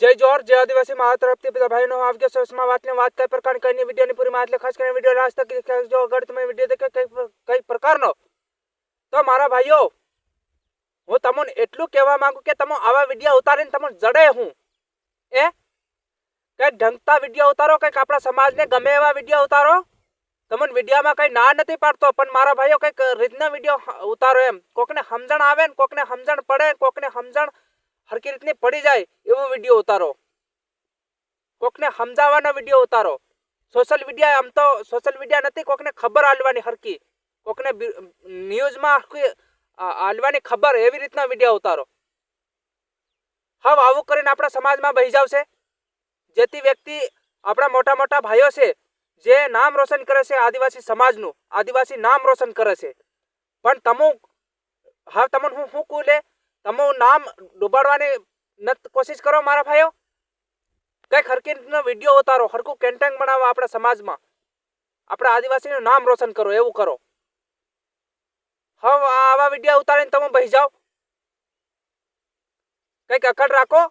જય જોર જય આદિવાસી મારા તરફથી બધા ભાઈનો આવજો સસમાં વાતને વાત કઈ પ્રકારની કઈની વિડીયોની પૂરી માહિતી ખાસ કરીને વીડિયો લાસ્ટ તક જો અગર તમે વીડિયો દેખે કઈ કઈ પ્રકારનો, તો મારા ભાઈઓ, હું તમને એટલું કહેવા માંગુ કે તમે આવા વીડિયો ઉતારીને તમને જડે હું. એ? કઈ ઢંગતા વીડિયો ઉતારો, કંઈક આપણા સમાજને ગમે એવા વીડિયો ઉતારો? તમને વિડીયોમાં કઈ ના નથી પાડતો, પણ મારા ભાઈઓ કંઈક રીતના વીડિયો ઉતારો એમ. કોકને સમજણ આવે ને કોકને સમજણ પડે કોકને સમજણ હરકી રીતની પડી જાય એવો વીડિયો ઉતારો. કોકને સમજાવવાનો વીડિયો ઉતારો. સોશિયલ મીડિયા આમ તો સોશિયલ મીડિયા નથી, કોકને ખબર આલવાની હરકી કોકને ન્યૂઝમાં આલવાની ખબર એવી રીતના વીડિયો ઉતારો. હવે આવું કરીને આપણા સમાજમાં બહી જાવશે જેથી વ્યક્તિ આપણા મોટા મોટા ભાઈઓ છે, જે નામ રોશન કરે છે આદિવાસી સમાજનું. આદિવાસી નામ રોશન કરે છે. પણ તમો હા, તમને હું શું કહું લે તમે નામ ડૂબાડવાની કોશિશ કરો મારા ભાઈઓ? કંઈક હરકીનો વીડિયો ઉતારો હરકું કેન્ટેન બનાવો આપણા સમાજમાં. આપણા આદિવાસીનું નામ રોશન કરો, એવું કરો. હવે આવા વીડિયો ઉતારીને તમે બહી જાઓ. કંઈક અકડ રાખો.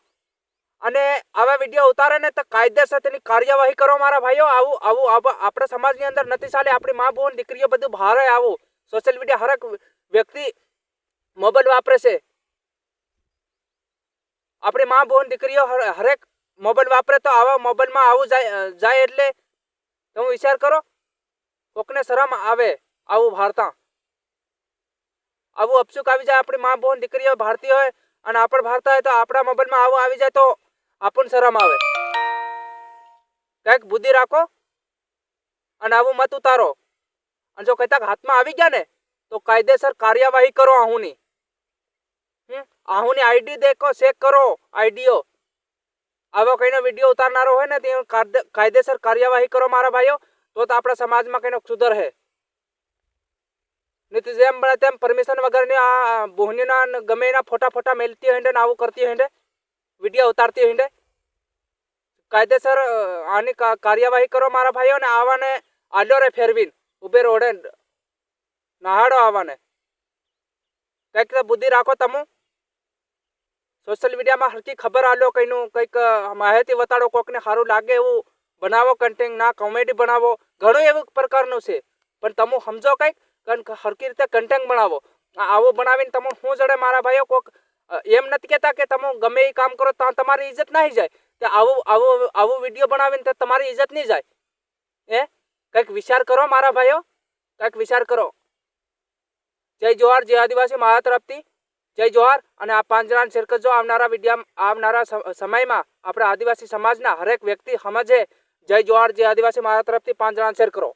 અને આવા વીડિયો ઉતારે ને તો કાયદેસર તેની કાર્યવાહી કરો મારા ભાઈઓ. આવું આવું આપણા સમાજની અંદર નથી ચાલે. આપણી મા બોન દીકરીઓ બધું ભારે આવું. સોશિયલ મીડિયા હરેક વ્યક્તિ મોબાઈલ વાપરે છે. આપણી મા બોન દીકરીઓ હર- હરેક મોબાઈલ વાપરે તો આવા મોબાઈલમાં આવું જાય જાય એટલે તમે વિચાર કરો, કોકને શરમ આવે આવું ભારતા આવું અપશુક આવી જાય આપણી મા બોન દીકરીઓ ભારતીય હોય અને આપણે ભારતા હોય તો આપણા મોબાઈલમાં આવું આવી જાય તો આપણને શરમ આવે. કંઈક બુદ્ધિ રાખો અને આવું મત ઉતારો. અને જો કંઈક હાથમાં આવી ગયા ને, તો કાયદેસર કાર્યવાહી કરો આહુની. આહુની આઈડી દેખો ચેક કરો, આઈડીઓ. આવો કઈનો વીડિયો ઉતારનારો હોય ને, તે કાયદેસર કાર્યવાહી કરો મારા ભાઈઓ, તો તો આપણા સમાજમાં કઈનો સુધર હે. નહીં જેમ બને તેમ પરમિશન વગરની આ બોહનીના ગમે એના ફોટા ફોટા મેલતી હોય ને આવું કરતી હોય વીડિયો ઉતારતી હોય કાયદેસર આની કાર્યવાહી કરો મારા ભાઈઓ, ને આવાને આલ્યો રે ફેરવીન, ઉભે રોડે નહાડો આવાને. કંઈક બુદ્ધિ રાખો તમે. સોશિયલ મીડિયામાં હરકી ખબર આલો કઈનું કંઈક માહિતી બતાડો કોઈકને સારું લાગે એવું બનાવો કન્ટેન્ટ ના કોમેડી બનાવો. ઘણું એવું પ્રકારનું છે. પણ તમે સમજો કંઈક હરકી રીતે કન્ટેન્ટ બનાવો. આવો બનાવીને તમે શું જડે મારા ભાઈઓ કોક એમ નથી કહેતા કે તમે ગમે એ કામ કરો તો તમારી ઇજ્જત નહીં જાય. તો આવું આવું આવું વીડિયો બનાવીને તો તમારી ઇજ્જત નહીં જાય. એ કંઈક વિચાર કરો મારા ભાઈઓ. કંઈક વિચાર કરો. જય જોહાર, જય આદિવાસી મારા તરફથી. જય જોહાર અને આ પાંચ જણાને શેર કરજો આવનારા વિડીયા આવનારા સમ- સમયમાં આપણે આદિવાસી સમાજના હરેક વ્યક્તિ સમજે. જય જોહાર જે આદિવાસી, મારા તરફથી પાંચ જણાને શેર કરો.